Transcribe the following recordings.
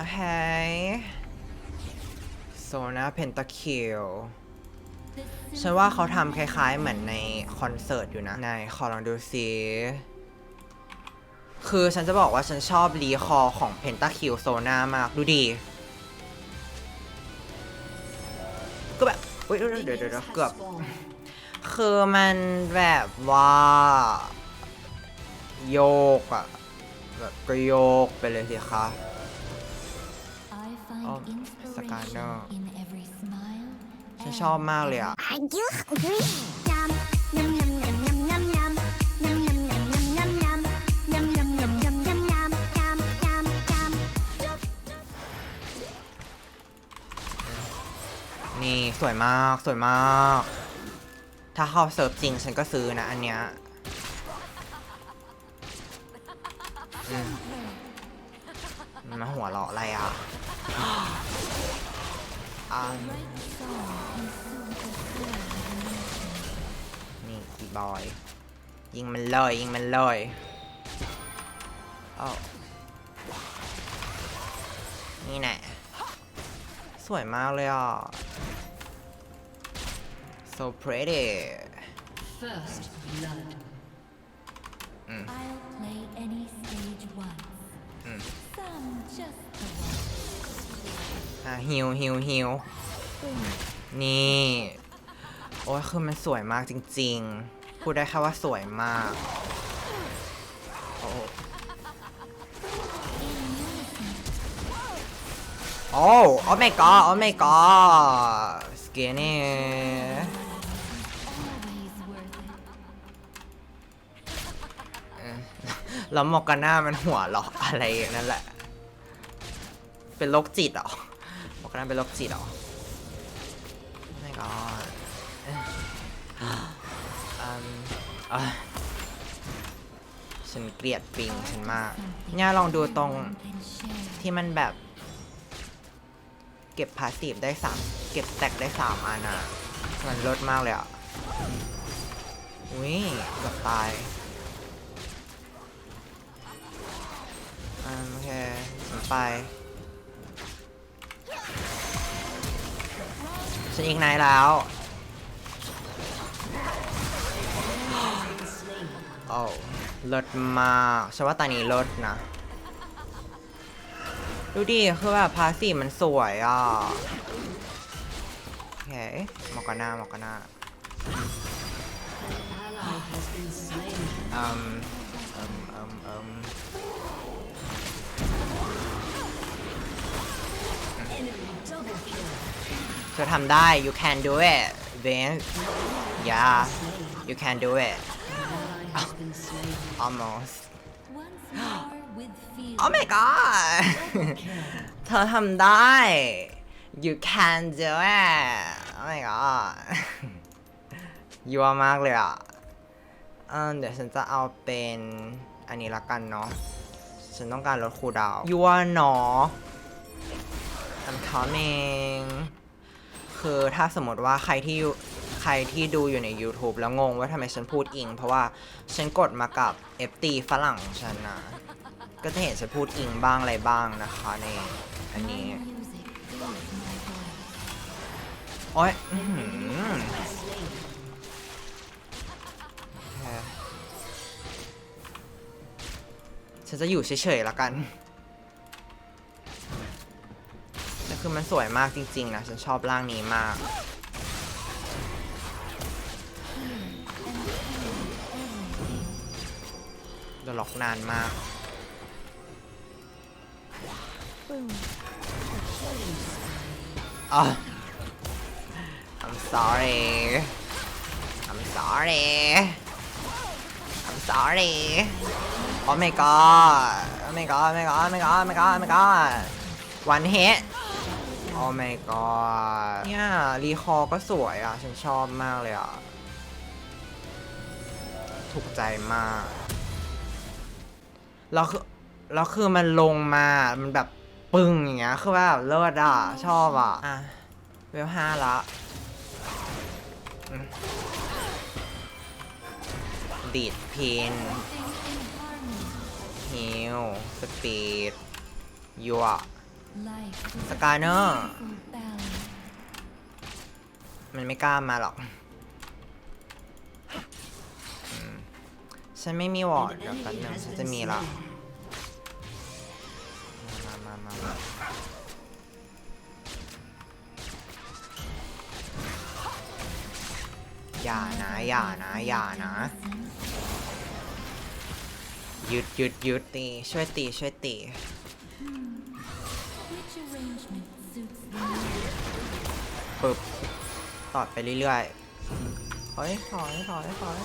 โอเคโซนาเพนตาคิวฉันว่าเขาทำคล้ายๆเหมือนในคอนเสิร์ตอยู่นะ ในขอลองดูซิคือฉันจะบอกว่าฉันชอบรีคอร์ของเพนตาคิวโซนามาก ดูดี ก็แบบเฮ้ยเดี๋ยวเดี๋ยวเกือบคือมันแบบว่า โยกอะแบบก็โยกไปเลยสิคะ Oh, สกายเนอร์ in every smile ฉันชอบมากเลยอะนี่สวยมากสวยมาก ถ้าเข้าเซิร์ฟจริง ฉันก็ซื้อนะอันเนี้ยอืม มันมาหัวเราะอะไรอะอ่านี่อีบอย ยิงมันเลยยิงมันเลยเอ้านี่แน่สวยมากเลยอะ so pretty First blood. I'll play any stage once Mm. some just the one อะฮิวฮิวฮิวนี่ โอ้ยคือมันสวยมากจริง ๆ พูดได้แค่ว่าสวยมากโอ้โอ้โอ้ my god โอ้ my god skinny always แล้วมอร์กาน่ามันหัวเราะอะไรนั่นแหละ เป็นโรคจิตหรอมอร์กาน่าเป็นโรคจิตหรอไม่ก็ฉันเกลียดปิงฉันมากเนี่ยลองดูตรงที่มันแบบ เก็บพาสซีฟได้สามเก็บแตกได้สามอันอะมันลดมากเลยอะอุ้ยเกือบตาย อ่าโอเคผมไปฉันอีกไนท์แล้ว โอ้เลิศมากฉันว่าตอนนี้เลิศนะ ดูดิ คือแบบพาสซีฟมันสวยอะโอเคมอกกาน่ามอกกาน่า Ally has been slain. อืมอืมอืมอืม เธอทำได้ you can do it Vince yeah you can do it almost oh my god เธอทำได้ you can do it oh my god ยัวมากเลยอะเดี๋ยวฉันจะเอาเป็นอันนี้ละกันเนาะฉันต้องการลดคูดาวยัวเนาะ I'm coming คือถ้าสมมติว่าใครที่ใครที่ดูอยู่ใน YouTube แล้วงงว่าทำไมฉันพูดอิง เพราะว่าฉันกดมากับ FT ฝรั่งฉันนะ ก็จะเห็นฉันพูดอิงบ้างอะไรบ้างนะคะในอันนี้โอ้ยฉันจะอยู่เฉยๆแล้วกัน แต่คือมันสวยมากจริงๆนะ ฉันชอบร่างนี้มาก โดนล็อกนานมาก Oh, I'm sorry. I'm sorry. I'm sorry. Oh my god. Oh my god. Oh my god. Oh my god. Oh my god. One hit. Oh my god. เนี่ยรีคอร์ก็สวยอะ ฉันชอบมากเลยอะ ถูกใจมากแล้วคือแล้วคือมันลงมา มันแบบปึ้งอย่างเงี้ย คือแบบเลิศอะ ชอบอะ อะ เวลห้าละอืมดีดพิน in harmony ฮิลสปีดยัว Life is สกาเนอร์ มันไม่กล้ามาหรอก ฉันไม่มีวอร์ดเดี๋ยวแป๊บนึงฉันจะมีละมามามามาอย่านะ อย่านะ อย่านะหยุดหยุดหยุดตี ช่วยตี ช่วยตี ปึ๊บตอดไปเรื่อยๆเฮ้ยถอยถอยถอย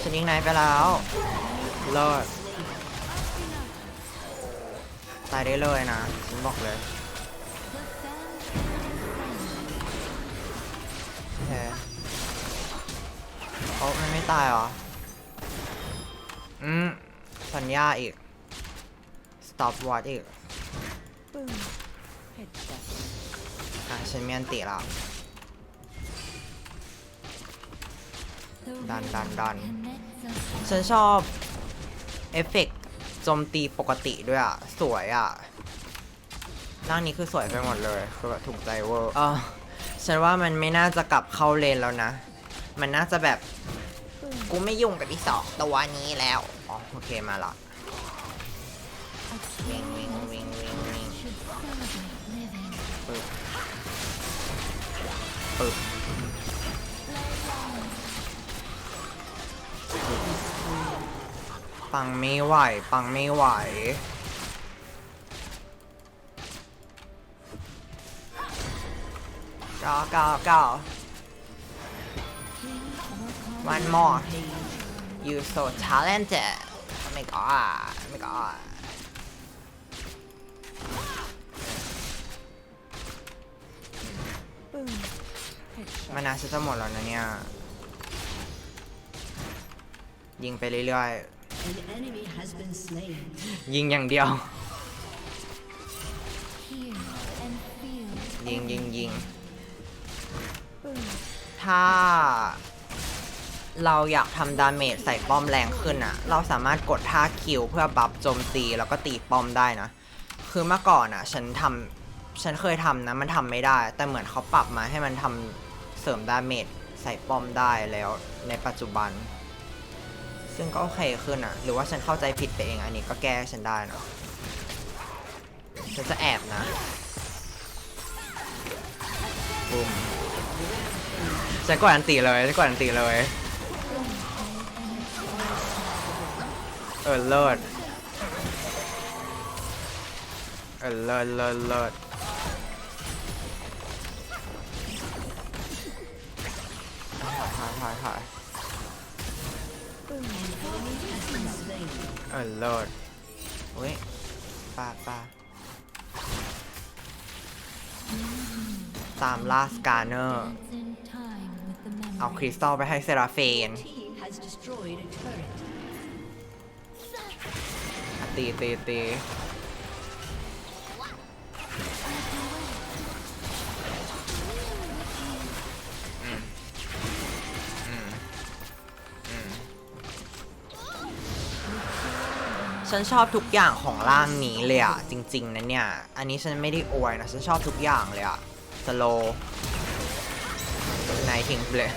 ฉันยิงนายไปแล้วเลิศตายได้เลยนะฉันบอกเลยโอเคโอ้มันไม่ตายเหรอ อืม สัญญาอีก stop watch อีกอะฉันมีอันติแล้ว the Done, rhythm done, done. connects us all. ฉันชอบ เอฟเฟกต์โจมตีปกติด้วยอะ สวยอะร่างนี้คือสวยไปหมดเลยคือแบบถูกใจเวอร์เออฉันว่ามันไม่น่าจะกลับเข้าเลนแล้วนะ มันน่าจะแบบ กูไม่ยุ่งกับที่สองตัวนี้แล้วอ๋อ โอเคมาละวิ่งวิ่งวิ่งวิ่งวิ่งปึ๊บปึ๊บปังไม่ไหว ปังไม่ไหวก้าวก้าวก้าว one more you so talented my god oh my god มานาฉันจะหมดแล้วนะเนี่ย ยิงไปเรื่อย An enemy has been slain. ๆยิงอย่างเดียว Hear and feel ยิงยิงยิงถ้า เราอยากทำดาเมจใส่ป้อมแรงขึ้นอะเราสามารถกดท่าคิวเพื่อบัฟโจมตีแล้วก็ตีป้อมได้นะ คือเมื่อก่อนอะฉันทำฉันเคยทำนะมันทำไม่ได้ แต่เหมือนเขาปรับมาให้มันทำเสริมดาเมจใส่ป้อมได้แล้วในปัจจุบัน ซึ่งก็โอเคขึ้นอะหรือว่าฉันเข้าใจผิดไปเองอันนี้ก็แก้ฉันได้นะฉันจะแอบนะบุมฉันกดอันตีเลยฉันกดอันตีเลย เออเลิศเออเลิศเลิศเลิศถอยถอยถอยเออเลิศอุ้ยปลาปลาตามล่าสกาเนอร์ เอาคริสตัลไปให้เซราเฟน ตีตีตีอืมอืมอืมฉันชอบทุกอย่างของร่างนี้เลยอะจริง ๆนะเนี่ย อันนี้ฉันไม่ได้อวยนะ ฉันชอบทุกอย่างเลยอะสโลไนทิ้งไปเลย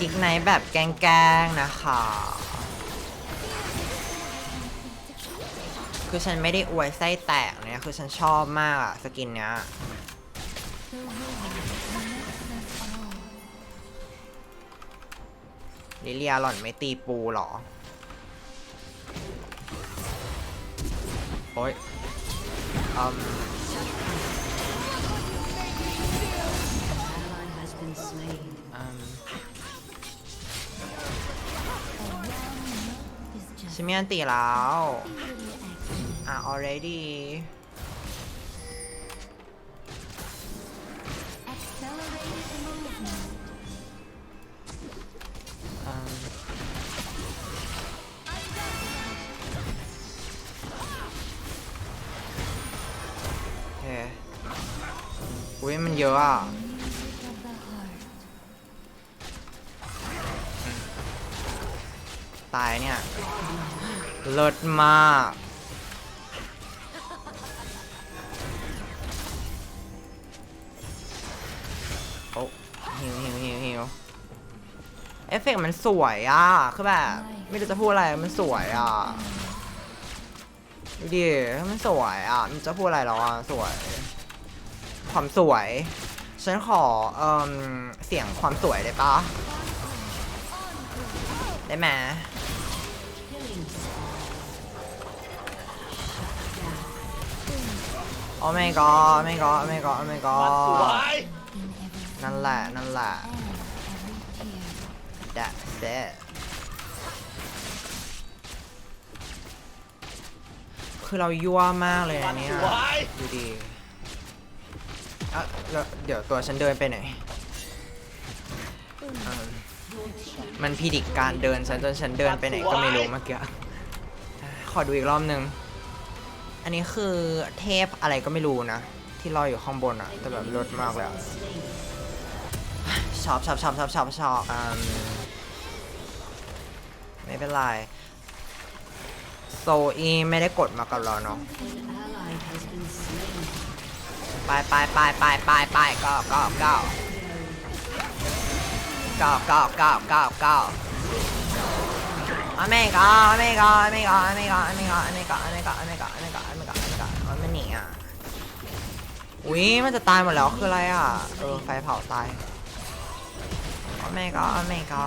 อีกไนแบบแกล้งๆนะคะ คือฉันไม่ได้อวยไส้แตกเนี่ย คือฉันชอบมากอะสกินเนี้ยลิเลียหล่อนไม่ตีปูหรอ โอ้ยอืมฉันมีอันตีแล้ว a little accident. อะ already Accelerated movement. อืมโอเคอุ้ยมันเยอะอะ Music of the heart. ตายเนี่ยเลิศมาก เอฟเฟกต์มันสวยอะ คือแบบ ไม่รู้จะพูดอะไร มันสวยอะดูดิมันสวยอะ มันจะพูดอะไรแล้วอะ สวย ความสวย ฉันขอ เอ่มเสียงความสวยได้ปะ ได้ไหม Killing spree. โอ้ my god ไม่ก็ไม่ก็ไม่ก็มันสวย in every นั่นแหละ นั่นแหละ and every tear. that's it คือเรายั่วมากเลยมันะนเนี่ยสวยดูดีอะแล้วเดี๋ยวตัวฉันเดินไปไหนอ่ามันพิดิกการเดินฉันจนฉันเดินไปไหนก็ไม่รู้เมื่อกี้ขอดูอีกรอบนึงอันนี้คือเทพอะไรก็ไม่รู้นะ ที่ลอยอยู่ข้างบนอะแต่แบบรดมากเลยอะ Slain. ชอบชอบชอบชอบชอบชอบอืม ไม่เป็นไรโซอีไม่ได้กดมากับเราเนาะไปไปไปไปไปไปก็ก็ก็ก็ก็ก็ก็ก็อเมริกาอเมริกาอเมริกาอเมริกาอเมริกาอเมริกาอเมริกาอเมริกาอเมริกาอเมริกาอเมริกามันไม่หนีอะอุ้ยมันจะตายหมดแล้วคืออะไรอะเออไฟเผาตายอเมริกาอเมริกา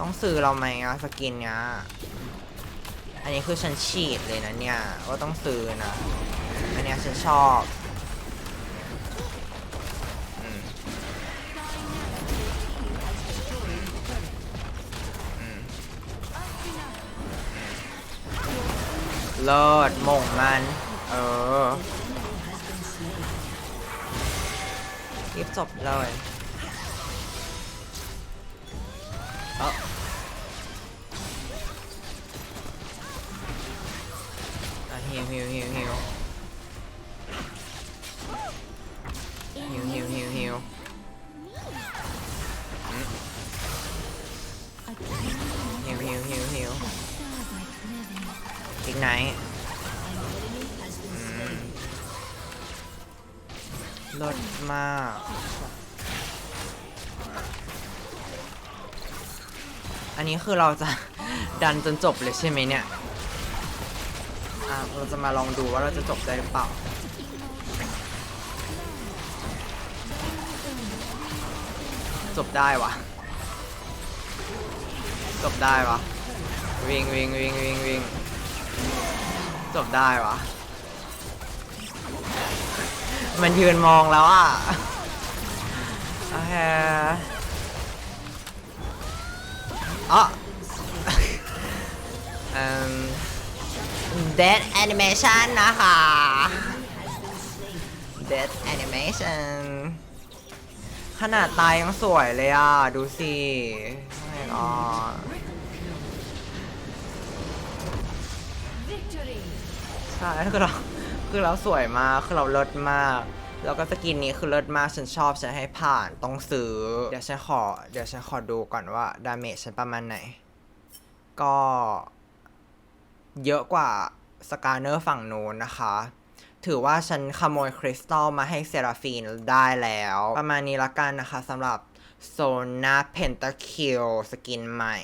ต้องซื้อเราไหมอะสกินเนี้ยอันนี้คือฉันฉีดเลยนะเนี่ยว่าต้องซื้อนะอันเนี้ยฉันชอบเลิศม่งมัน เออรีบจบเลย เอออะฮิวฮิวฮิวฮิวฮิวฮิวฮิวฮิวฮิวฮิวฮิวฮิวอีกไหน An enemy has been slain. รสมาก อันนี้คือเราจะดันจนจบเลยใช่ไหมเนี่ย อะเราจะมาลองดูว่าเราจะจบได้หรือเปล่า จบได้วะจบได้วะวิ่งวิ่งวิ่งวิ่งวิ่งจบได้วะมันยืนมองแล้วอะโอเค อ๋อเอ่ม dead animation นะคะ dead animation ขนาดตายยังสวยเลยอะ ดูสิไม่ก็ Victory. ใช่คือเราคือเราสวยมาก คือเราเลิศมาก แล้วก็สกินนี้คือเลิศมากฉันชอบฉันให้ผ่านต้องซื้อ เดี๋ยวฉันขอ เดี๋ยวฉันขอดูก่อนว่าดาเมจฉันประมาณไหน ก็ เยอะกว่าสกาเนอร์ฝั่งนู้นนะคะ ถือว่าฉันขโมยคริสตัลมาให้เซราฟีนได้แล้ว ประมาณนี้ละกันนะคะสำหรับโซนาเพนตาคิลสกินใหม่